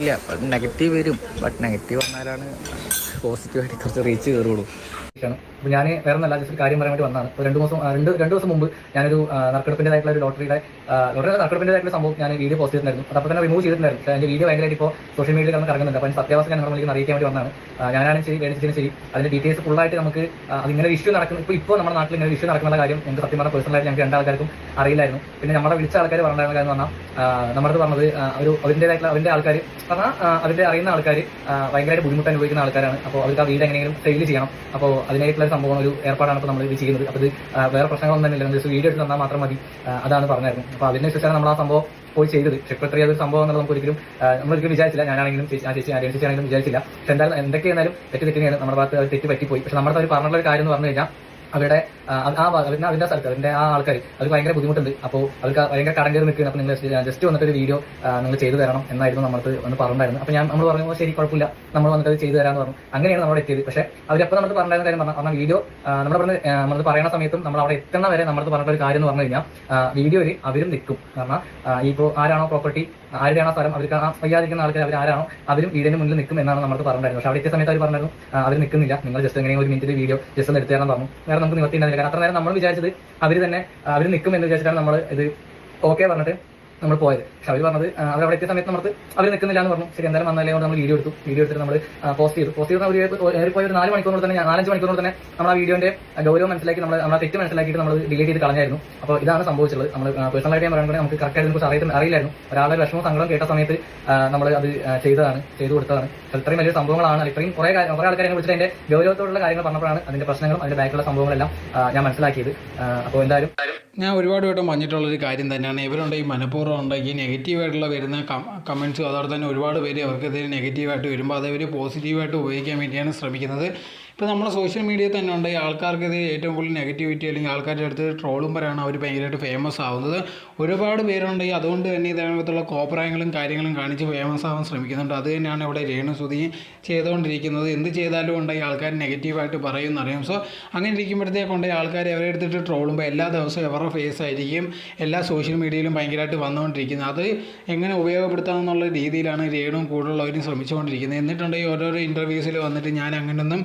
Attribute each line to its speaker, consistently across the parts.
Speaker 1: ഇല്ല നെഗറ്റീവ് വരും. But negative വന്നാലാണ് പോസിറ്റീവായിട്ട് കുറച്ച് റീച്ച് കയറുള്ളൂ അപ്പോൾ ഞാൻ വേറെ ഒന്നല്ല ജസ്റ്റ് കാര്യം പറയാൻ വേണ്ടി വന്നതാണ്. ഒരു രണ്ട് ആ, രണ്ട് രണ്ട് ദിവസം മുമ്പ് ഞാനൊരു നറുക്കെടുപ്പിന്റെതായിട്ടുള്ള ഒരു ലോട്ടറിയുടെ ലോട്ടറി നറുക്കെടുപ്പിന്റെതായിട്ടുള്ള സംഭവം ഞാൻ വീഡിയോ പോസ്റ്റ് ചെയ്തിട്ടുണ്ടായിരുന്നു. അത് അപ്പോൾ തന്നെ റിമൂവ് ചെയ്തിട്ടുണ്ടായിരുന്നു. പക്ഷേ വീഡിയോ ഭയങ്കരമായിട്ട് ഇപ്പോൾ സോഷ്യൽ മീഡിയയിൽ കിടന്ന് കറങ്ങുന്നുണ്ട്. അപ്പോൾ അതിന് സത്യാവസ്ഥ ഞാൻ നമ്മളിലേക്ക് അറിയിക്കാൻ വേണ്ടി വന്നതാണ്. ഞാനാണ് ശരി മേടിച്ചതിന് ശരി. അതിന്റെ ഡീറ്റെയിൽസ് ഫുള്ളായിട്ട് നമുക്ക് അതിങ്ങനെ ഇഷ്യൂ നടക്കുന്നു. ഇപ്പോൾ ഇപ്പോൾ നമ്മുടെ നാട്ടിൽ ഇങ്ങനെ ഇഷ്യൂ നടക്കുന്ന കാര്യം ഞങ്ങൾക്ക് സത്യം പറഞ്ഞ പേഴ്സണലായിട്ട് ഞങ്ങൾക്ക് രണ്ടാൾക്കാർക്കും അറിയില്ലായിരുന്നു. പിന്നെ നമ്മുടെ വിളിച്ച ആൾക്കാർ പറഞ്ഞിട്ടുള്ള കാര്യം പറഞ്ഞാൽ നമ്മുടെ പറഞ്ഞത് ഒരു അവരുടേതായിട്ടുള്ള അവരുടെ ആൾക്കാർ പറഞ്ഞാൽ അതിന്റെ അറിയുന്ന ആൾക്കാർ ഭയങ്കരമായിട്ട് ബുദ്ധിമുട്ട് അനുഭവിക്കുന്ന ആൾക്കാരാണ്. അപ്പോൾ അവർക്ക് ആ വീട് എങ്ങനെയെങ്കിലും സെയിൽ ചെയ്യണം. അപ്പോൾ അതിനായിട്ടുള്ള സംഭവം ഒരു ഏർപ്പാടാണ് ഇപ്പോൾ നമ്മൾ ഇത് ചെയ്യുന്നത് അപ്പോൾ ഇത് വേറെ പ്രശ്നങ്ങളൊന്നും തന്നെ ഇല്ല വീഡിയോ എടുത്ത് തന്നാൽ മാത്രം മതി. അതാണ് പറഞ്ഞായിരുന്നു. അപ്പോൾ അതിനെ ശേഷമാണ് നമ്മൾ ആ സംഭവം പോയി ചെയ്തത്. സെക്രട്ടറി അതൊരു സംഭവം എന്നുള്ളത് നമുക്ക് ഒരിക്കലും നമ്മളൊരിക്കലും വിചാരിച്ചില്ല. ഞാനാണെങ്കിലും ആ ചേച്ചി ആ ചേച്ചി ആണെങ്കിലും വിചാരിച്ചില്ല. പക്ഷെ എന്തായാലും എന്തൊക്കെയായാലും തെറ്റ് തെറ്റിനെയാണ് നമ്മുടെ ഭാഗത്ത് അത് തെറ്റ് പറ്റിപ്പോയി. പക്ഷെ നമ്മുടെ അവർ പറഞ്ഞുള്ള ഒരു കാര്യം എന്ന് പറഞ്ഞു കഴിഞ്ഞാൽ അവരുടെ ആ അവരുടെ അതിന്റെ സ്ഥലത്ത് അതിന്റെ ആ ആൾക്കാർ അത് ഭയങ്കര ബുദ്ധിമുട്ടുണ്ട്. അപ്പോൾ അവർക്ക് ഭയങ്കര കടം കയറി നിൽക്കുന്നത് അപ്പോൾ നിങ്ങൾ ജസ്റ്റ് വന്നിട്ട് ഒരു വീഡിയോ നിങ്ങൾ ചെയ്തു തരണം എന്നായിരുന്നു നമ്മളത് വന്ന് പറഞ്ഞിട്ടുണ്ടായിരുന്നു അപ്പോൾ ഞാൻ നമ്മൾ പറഞ്ഞു "ഓ, ശരി കുഴപ്പമില്ല. നമ്മൾ വന്നിട്ട് അത് ചെയ്തു തരാമെന്ന് പറഞ്ഞു. അങ്ങനെയാണ് നമ്മൾ എത്തിയത്. പക്ഷേ അവരപ്പോൾ നമ്മൾ പറഞ്ഞിരുന്ന കാര്യം പറഞ്ഞാൽ വീഡിയോ നമ്മൾ പറഞ്ഞ് നമ്മൾ പറയുന്ന സമയത്തും നമ്മൾ അവിടെ എത്തുന്ന വരെ നമ്മൾ പറഞ്ഞ ഒരു കാര്യം എന്ന് പറഞ്ഞു കഴിഞ്ഞാൽ വീഡിയോയിൽ അവരും നിൽക്കും. കാരണം ഈ ആരാണോ പ്രോപ്പർട്ടി ആരുടെയാണ് സ്ഥലം അവർക്ക് വയ്യാതിരിക്കുന്ന ആൾക്കാർ അവർ ആരാണോ അവരും വീടിന് മുന്നിൽ നിൽക്കും എന്നാണ് നമ്മൾ പറഞ്ഞിട്ടുണ്ടായിരുന്നത്. പക്ഷേ അവിടെ എത്തിയ സമയത്ത് അവർ പറഞ്ഞിരുന്നു അവർ നിൽക്കുന്നില്ല. നിങ്ങൾ ജസ്റ്റ് എങ്ങനെയും ഒരു മിനിറ്റ് വീഡിയോ ജസ്റ്റ് ഒന്ന് എടുത്തു തരാൻ പറഞ്ഞു. വേറെ നമുക്ക് നിവർത്തി ഉണ്ടായിരുന്നില്ല കാരണം അത്ര നേരം നമ്മൾ വിചാരിച്ചത് അവർ തന്നെ അവർ നിൽക്കും എന്ന് വിചാരിച്ചിട്ടാണ് നമ്മൾ ഇത് ഓക്കെ പറഞ്ഞിട്ട് നമ്മൾ പോയത്. പക്ഷെ അവർ പറഞ്ഞത് അവർ അവിടെ എത്തിയ സമയത്ത് നമുക്ക് അവർ നിൽക്കുന്നില്ല എന്ന് പറഞ്ഞു. ശരി എന്തായാലും വന്നാലേ കൊണ്ട് നമ്മൾ വീഡിയോ എടുത്തു. വീഡിയോ എടുത്തിട്ട് നമ്മൾ പോസ്റ്റ് ചെയ്തു. പോസ്റ്റ് ചെയ്ത ഒരു പോയി ഒരു നാല് മണിക്കൂറിനോട് തന്നെ നാലഞ്ച് മണിക്കൂറിനോട് തന്നെ നമ്മൾ ആ വീഡിയോന്റെ ഗൗരവം മനസ്സിലാക്കി നമ്മൾ നമ്മളെ തെറ്റ് മനസ്സിലാക്കിയിട്ട് നമ്മൾ ഡിലീറ്റ് ചെയ്ത് കളഞ്ഞായിരുന്നു. അപ്പോൾ ഇതാണ് സംഭവിച്ചത് നമ്മൾ പേഴ്സണലായിട്ട് ഞാൻ പറയുന്നത് നമുക്ക് കറക്റ്റായിട്ട് കുറച്ച് അറിയാൻ അറിയില്ലായിരുന്നു. ഒരാളുടെ വിഷമവും സങ്കടം കേട്ട സമയത്ത് നമ്മൾ അത് ചെയ്തതാണ് ചെയ്തു കൊടുത്തതാണ്. ഇത്രയും വലിയ സംഭവങ്ങളാണ് ഇത്രയും കുറേ കുറേ ആൾക്കാരെ വിളിച്ചിട്ട് അതിന്റെ ഗൗരവത്തോടുള്ള കാര്യങ്ങൾ പറഞ്ഞപ്പോഴാണ് അതിന്റെ പ്രശ്നങ്ങളും അതിന്റെ ബാക്കിലുള്ള സംഭവങ്ങളെല്ലാം ഞാൻ മനസ്സിലാക്കിയത്. അപ്പോൾ എന്തായാലും
Speaker 2: ഞാൻ ഒരുപാട് വട്ടം പറഞ്ഞിട്ടുള്ളൊരു കാര്യം തന്നെയാണ്. ഇവരുണ്ട് ഈ മനഃപൂർവം ഉണ്ട് ഈ നെഗറ്റീവായിട്ടുള്ള വരുന്ന കമൻസും അതോടെ തന്നെ ഒരുപാട് പേര് അവർക്കെതിരെ നെഗറ്റീവായിട്ട് വരുമ്പോൾ അത് അവർ പോസിറ്റീവായിട്ട് ഉപയോഗിക്കാൻ വേണ്ടിയാണ് ശ്രമിക്കുന്നത്. ഇപ്പോൾ നമ്മുടെ സോഷ്യൽ മീഡിയയിൽ തന്നെ ഉണ്ട്. ഈ ഇത് ഏറ്റവും കൂടുതൽ നെഗറ്റിവിറ്റി അല്ലെങ്കിൽ ആൾക്കാരുടെ അടുത്ത് ട്രോളുമ്പോഴാണ് അവർ ഭയങ്കരമായിട്ട് ഫേമസ് ആവുന്നത്. ഒരുപാട് പേരുണ്ട്. അതുകൊണ്ട് തന്നെ ഇതിനകത്തുള്ള കോപ്രായങ്ങളും കാര്യങ്ങളും കാണിച്ച് ഫേമസ് ആവാൻ ശ്രമിക്കുന്നുണ്ട്. അത് തന്നെയാണ് ഇവിടെ രേണുസുതി ചെയ്തുകൊണ്ടിരിക്കുന്നത്. എന്ത് ചെയ്താലും ഉണ്ട് ഈ ആൾക്കാർ നെഗറ്റീവായിട്ട് പറയും അറിയാം സോ അങ്ങനെ ഇരിക്കുമ്പോഴത്തേക്കുണ്ട് ആൾക്കാർ അവരെ എടുത്തിട്ട് ട്രോളുമ്പോൾ എല്ലാ ദിവസവും അവരുടെ ഫേസ് ആയിരിക്കും. എല്ലാ സോഷ്യൽ മീഡിയയിലും ഭയങ്കരമായിട്ട് വന്നുകൊണ്ടിരിക്കുന്നത്. അത് എങ്ങനെ ഉപയോഗപ്പെടുത്താമെന്നുള്ള രീതിയിലാണ് രേണുവും കൂടുതലുള്ളവരും ശ്രമിച്ചുകൊണ്ടിരിക്കുന്നത്. എന്നിട്ടുണ്ടെങ്കിൽ ഓരോരോ ഇന്റർവ്യൂസിൽ വന്നിട്ട് ഞാൻ അങ്ങനെയൊന്നും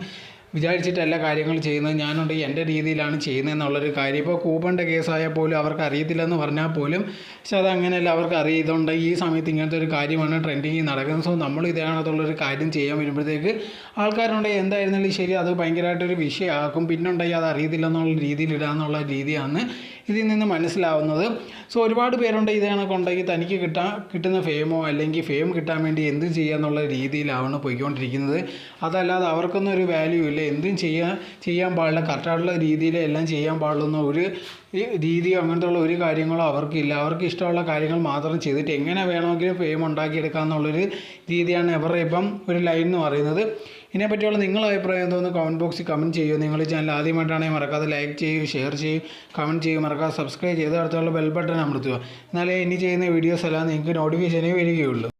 Speaker 2: വിചാരിച്ചിട്ടല്ല കാര്യങ്ങൾ ചെയ്യുന്നത്. ഞാനുണ്ട് എന്റെ രീതിയിലാണ് ചെയ്യുന്നത് എന്നുള്ളൊരു കാര്യം. ഇപ്പോൾ കൂപ്പണിന്റെ കേസായാൽ പോലും അവർക്ക് അറിയത്തില്ലെന്ന് പറഞ്ഞാൽ പോലും പക്ഷെ അത് അങ്ങനെയല്ല അവർക്ക് അറിയുന്നുണ്ട് ഈ സമയത്ത് ഇങ്ങനത്തെ ഒരു കാര്യമാണ് ട്രെൻഡിങ് നടക്കുന്നത്. സോ നമ്മൾ ഇതേണത്തുള്ളൊരു കാര്യം ചെയ്യാൻ വരുമ്പോഴത്തേക്ക് ആൾക്കാരുണ്ടെങ്കിൽ എന്തായിരുന്നാലും ശരി അത് ഭയങ്കരമായിട്ടൊരു വിഷയമാക്കും. പിന്നുണ്ടെങ്കിൽ അത് അറിയത്തില്ലെന്നുള്ള രീതിയിൽ ഇടാന്നുള്ള രീതിയാണ് ഇതിൽ നിന്ന് മനസ്സിലാവുന്നത്. സോ ഒരുപാട് പേരുണ്ട് ഇത് കണക്കുണ്ടെങ്കിൽ തനിക്ക് കിട്ടാൻ കിട്ടുന്ന ഫെയിമോ അല്ലെങ്കിൽ ഫെയിം കിട്ടാൻ വേണ്ടി എന്ത് ചെയ്യാന്നുള്ള രീതിയിലാണ് പോയിക്കൊണ്ടിരിക്കുന്നത്. അതല്ലാതെ അവർക്കൊന്നും ഒരു വാല്യൂ ഇല്ല. എന്തും ചെയ്യാൻ ചെയ്യാൻ പാടില്ല. കറക്റ്റായിട്ടുള്ള രീതിയിൽ എല്ലാം ചെയ്യാൻ പാടുള്ള ഒരു ഈ രീതിയോ അങ്ങനത്തെ ഉള്ള ഒരു കാര്യങ്ങളോ അവർക്കില്ല. അവർക്ക് ഇഷ്ടമുള്ള കാര്യങ്ങൾ മാത്രം ചെയ്തിട്ട് എങ്ങനെ വേണമെങ്കിലും ഫെയിം ഉണ്ടാക്കിയെടുക്കാം എന്നുള്ളൊരു രീതിയാണ് ഇവരുടെ ഇപ്പം ഒരു ലൈൻ എന്ന് പറയുന്നത്. ഇതിനെപ്പറ്റിയുള്ള നിങ്ങളുടെ അഭിപ്രായം എന്തോന്ന് കമന്റ് ബോക്സിൽ കമന്റ് ചെയ്യൂ. നിങ്ങൾ ചാനൽ ആദ്യമായിട്ടാണെങ്കിൽ മറക്കാതെ ലൈക്ക് ചെയ്യൂ ഷെയർ ചെയ്യൂ കമന്റ് ചെയ്യൂ. മറക്കാതെ സബ്സ്ക്രൈബ് ചെയ്ത് അടുത്തുള്ള ബെൽ ബട്ടൺ അമർത്തുക. എന്നാലേ ഇനി ചെയ്യുന്ന വീഡിയോസ് എല്ലാം നിങ്ങൾക്ക് നോട്ടിഫിക്കേഷനേ വരികയുള്ളൂ.